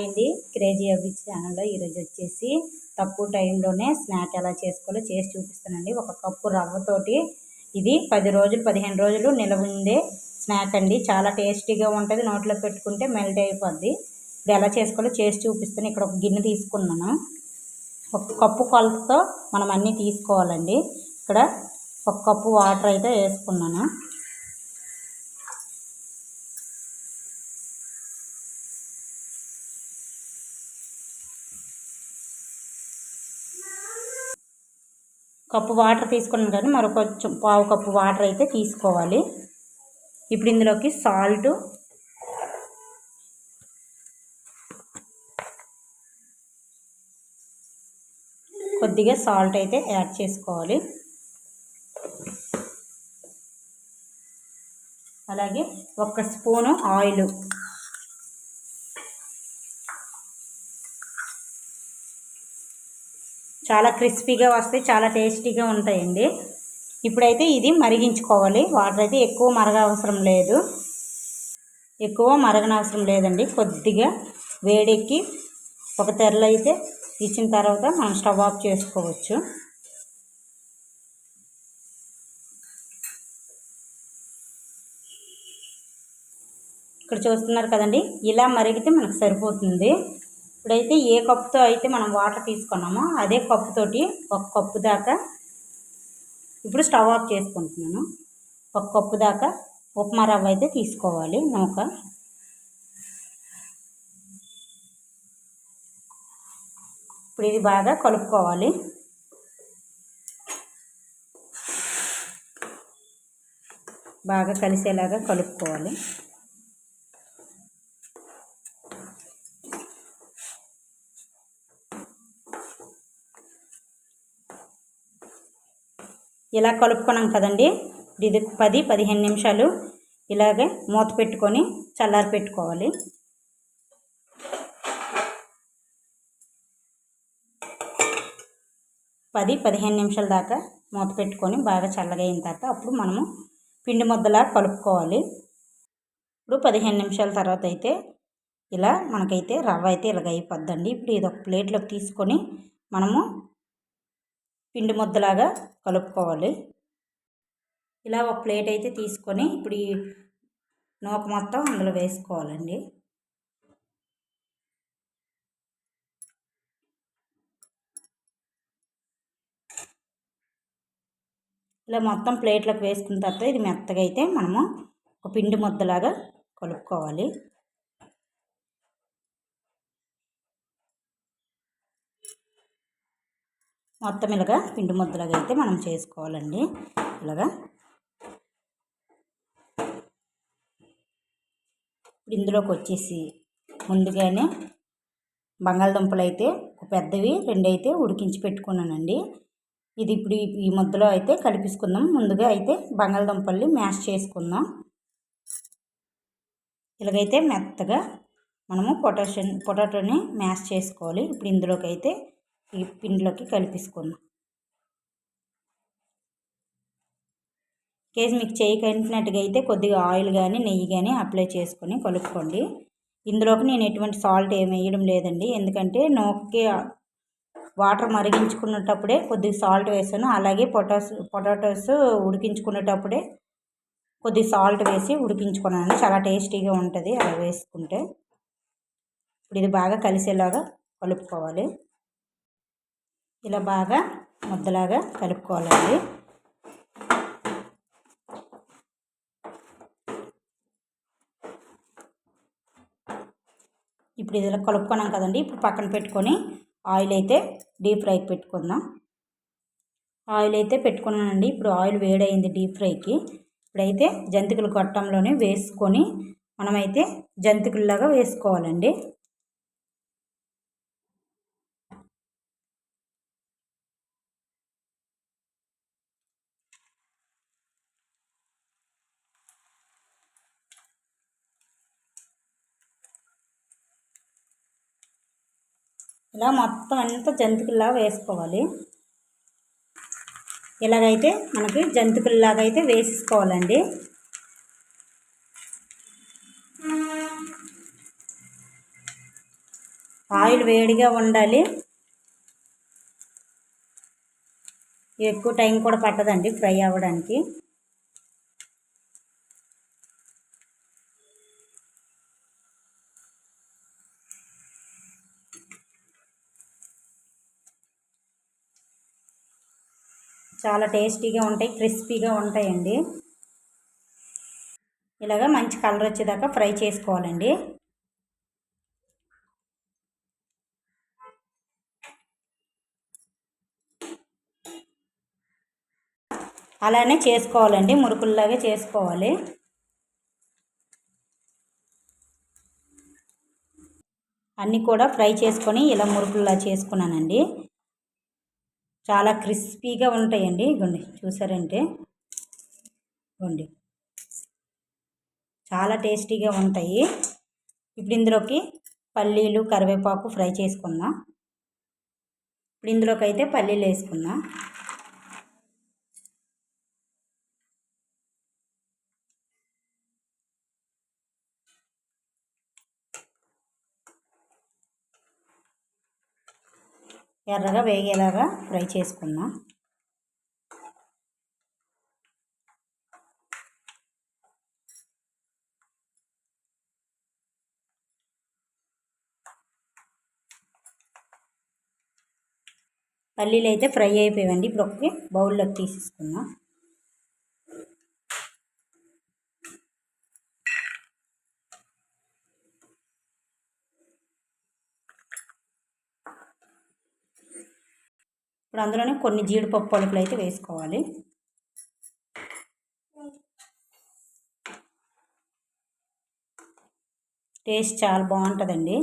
అయింది. క్రేజీ అవి ఛానల్లో ఈరోజు వచ్చేసి తక్కువ టైంలోనే స్నాక్ ఎలా చేసుకోవాలో చేసి చూపిస్తానండి. ఒక కప్పు రవ్వతోటి ఇది పది రోజులు పదిహేను రోజులు నిలవ ఉండే స్నాక్ అండి. చాలా టేస్టీగా ఉంటుంది. నోట్లో పెట్టుకుంటే మెల్ట్ అయిపోద్ది. ఇది ఎలా చేసుకోవాలో చేసి చూపిస్తాను. ఇక్కడ ఒక గిన్నె తీసుకున్నాను. ఒక కప్పు కొలతతో మనం అన్నీ తీసుకోవాలండి. ఇక్కడ ఒక కప్పు వాటర్ అయితే వేసుకున్నాను. కప్పు వాటర్ తీసుకున్నాను కానీ మరొక పావు కప్పు వాటర్ అయితే తీసుకోవాలి. ఇప్పుడు ఇందులోకి సాల్ట్ కొద్దిగా సాల్ట్ అయితే యాడ్ చేసుకోవాలి. అలాగే ఒక స్పూను ఆయిల్. చాలా క్రిస్పీగా వస్తాయి చాలా టేస్టీగా ఉంటాయండి. ఇప్పుడైతే ఇది మరిగించుకోవాలి. వాటర్ అయితే ఎక్కువ మరగ అవసరం లేదు. ఎక్కువ మరగనవసరం లేదండి. కొద్దిగా వేడెక్కి ఒక తెరలు అయితే ఇచ్చిన తర్వాత మనం స్టవ్ ఆఫ్ చేసుకోవచ్చు. ఇక్కడ చూస్తున్నారు కదండి ఇలా మరిగితే మనకు సరిపోతుంది. ఇప్పుడైతే ఏ కప్పుతో అయితే మనం వాటర్ తీసుకున్నామో అదే కప్పుతోటి ఒక కప్పు దాకా ఇప్పుడు స్టవ్ ఆఫ్ చేసుకుంటున్నాను. ఒక కప్పు దాకా ఉప్మా రవ్వ అయితే తీసుకోవాలి నూక. ఇప్పుడు ఇది బాగా కలుపుకోవాలి. బాగా కలిసేలాగా కలుపుకోవాలి. ఇలా కలుపుకున్నాం కదండి. ఇది పది పదిహేను నిమిషాలు ఇలాగే మూత పెట్టుకొని చల్లారి పెట్టుకోవాలి. పది పదిహేను నిమిషాల దాకా మూత పెట్టుకొని బాగా చల్లగా అయిన తర్వాత అప్పుడు మనము పిండి ముద్దలా కలుపుకోవాలి. ఇప్పుడు పదిహేను నిమిషాల తర్వాత అయితే ఇలా మనకైతే రవ్వ అయితే ఇలాగ అయిపోద్దండి. ఇప్పుడు ఇది ఒక ప్లేట్లోకి తీసుకొని మనము పిండి ముద్దలాగా కలుపుకోవాలి. ఇలా ఒక ప్లేట్ అయితే తీసుకొని ఇప్పుడు ఈ నూక మొత్తం అందులో వేసుకోవాలండి. ఇలా మొత్తం ప్లేట్లోకి వేసుకున్న తర్వాత ఇది మెత్తగా అయితే మనము ఒక పిండి ముద్దలాగా కలుపుకోవాలి. మొత్తం ఇలాగా పిండి ముద్దలాగా అయితే మనం చేసుకోవాలండి. ఇలాగా. ఇప్పుడు ఇందులోకి వచ్చేసి ముందుగానే బంగాళదుంపలు అయితే ఒక పెద్దవి రెండు అయితే ఉడికించి పెట్టుకున్నానండి. ఇది ఇప్పుడు ఈ ముద్దలో అయితే కలిపిసుకుందాం. ముందుగా అయితే బంగాళదుంపల్ని మ్యాష్ చేసుకుందాం. ఇలాగైతే మెత్తగా మనము పొటాషియం పొటాటోని మ్యాష్ చేసుకోవాలి. ఇప్పుడు ఇందులోకి అయితే ఈ పిండిలోకి కలిపేసుకుందాం. కేసు మీకు చేయి కలిపినట్టుగా అయితే కొద్దిగా ఆయిల్ కానీ నెయ్యి కానీ అప్లై చేసుకొని కలుపుకోండి. ఇందులోకి నేను ఎటువంటి సాల్ట్ ఏమి వేయడం లేదండి. ఎందుకంటే నోక్కి వాటర్ మరిగించుకునేటప్పుడే కొద్దిగా సాల్ట్ వేసాను. అలాగే పొటాస్ పొటాటోస్ ఉడికించుకునేటప్పుడే కొద్దిగా సాల్ట్ వేసి ఉడికించుకున్నాను. చాలా టేస్టీగా ఉంటుంది అలా వేసుకుంటే. ఇప్పుడు ఇది బాగా కలిసేలాగా కలుపుకోవాలి. ఇలా బాగా ముద్దలాగా కలుపుకోవాలండి. ఇప్పుడు ఇలా కలుపుకున్నాం కదండి. ఇప్పుడు పక్కన పెట్టుకొని ఆయిల్ అయితే డీప్ ఫ్రైకి పెట్టుకుందాం. ఆయిల్ అయితే పెట్టుకున్నానండి. ఇప్పుడు ఆయిల్ వేడైంది డీప్ ఫ్రైకి. ఇప్పుడైతే జంతికలు గొట్టంలోనే వేసుకొని మనమైతే జంతికల్లాగా వేసుకోవాలండి. ఇలా మొత్తం అంతా జంతికల్లా వేసుకోవాలి. ఇలాగైతే మనకి జంతికల్లాగా అయితే వేసేసుకోవాలండి. ఆయిల్ వేడిగా ఉండాలి. ఎక్కువ టైం కూడా పట్టదండి ఫ్రై అవ్వడానికి. చాలా టేస్టీగా ఉంటాయి క్రిస్పీగా ఉంటాయండి. ఇలాగ మంచి కలర్ వచ్చేదాకా ఫ్రై చేసుకోవాలండి. అలానే చేసుకోవాలండి మురుకుల్లాగే చేసుకోవాలి. అన్నీ కూడా ఫ్రై చేసుకొని ఇలా మురుకుల్లా చేసుకున్నానండి. చాలా క్రిస్పీగా ఉంటాయండి. ఇగోండి చూసారంటే? ఇగోండి. చాలా టేస్టీగా ఉంటాయి. ఇప్పుడు ఇందులోకి పల్లీలు కరివేపాకు ఫ్రై చేసుకుందాం. ఇప్పుడు ఇందులోకి అయితే పల్లీలు వేసుకుందాం ఎర్రగా వేగేలాగా ఫ్రై చేసుకుందాం. పల్లీలు అయితే ఫ్రై అయిపోయాయండి ఇప్పుడు ఒకటి బౌల్లోకి తీసేసుకుందాం. ఇప్పుడు అందులోనే కొన్ని జీడిపప్పు పలుకులు అయితే వేసుకోవాలి. టేస్ట్ చాలా బాగుంటుందండి.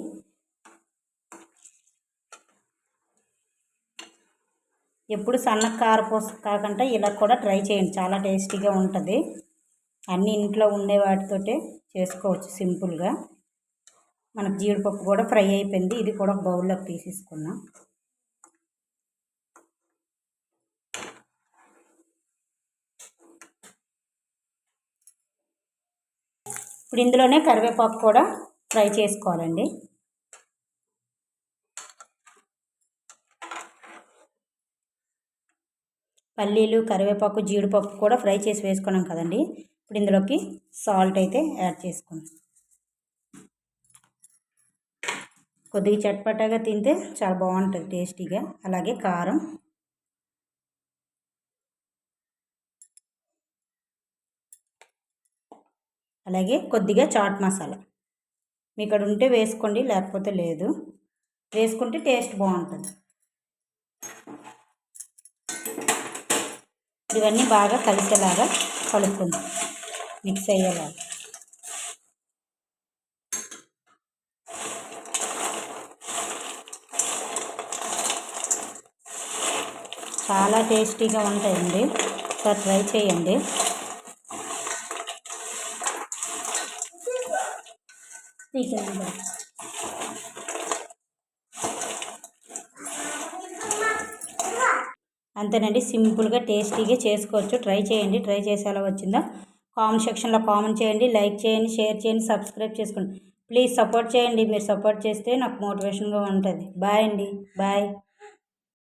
ఎప్పుడు సన్న కారపూస కాకుండా ఇలా కూడా ట్రై చేయండి చాలా టేస్టీగా ఉంటుంది. అన్నీ ఇంట్లో ఉండే వాటితోటే చేసుకోవచ్చు సింపుల్గా. మనకు జీడిపప్పు కూడా ఫ్రై అయిపోయింది ఇది కూడా ఒక బౌల్లోకి తీసేసుకున్నాం. ఇప్పుడు ఇందులోనే కరివేపాకు కూడా ఫ్రై చేసుకోవాలండి. పల్లీలు కరివేపాకు జీడిపప్పు కూడా ఫ్రై చేసి వేసుకున్నాం కదండి. ఇప్పుడు ఇందులోకి సాల్ట్ అయితే యాడ్ చేసుకుందాం. కొద్దిగా చట్పటాగా తింటే చాలా బాగుంటుంది టేస్టీగా. అలాగే కారం అలాగే కొద్దిగా చాట్ మసాలా. మీ ఇక్కడ ఉంటే వేసుకోండి లేకపోతే లేదు. వేసుకుంటే టేస్ట్ బాగుంటుంది ఇవన్నీ బాగా కలిసేలాగా కలుపుకుందాం. మిక్స్ అయ్యేలాగా. చాలా టేస్టీగా ఉంటాయండి. ఒకసారి ట్రై చేయండి. అంతేనండి. సింపుల్గా టేస్టీగా చేసుకోవచ్చు. ట్రై చేయండి. ట్రై చేసి ఎలా వచ్చిందో కామెంట్ సెక్షన్లో కామెంట్ చేయండి. లైక్ చేయండి షేర్ చేయండి సబ్స్క్రైబ్ చేసుకోండి. ప్లీజ్ సపోర్ట్ చేయండి. మీరు సపోర్ట్ చేస్తే నాకు మోటివేషన్గా ఉంటుంది. బాయ్ అండి. బాయ్.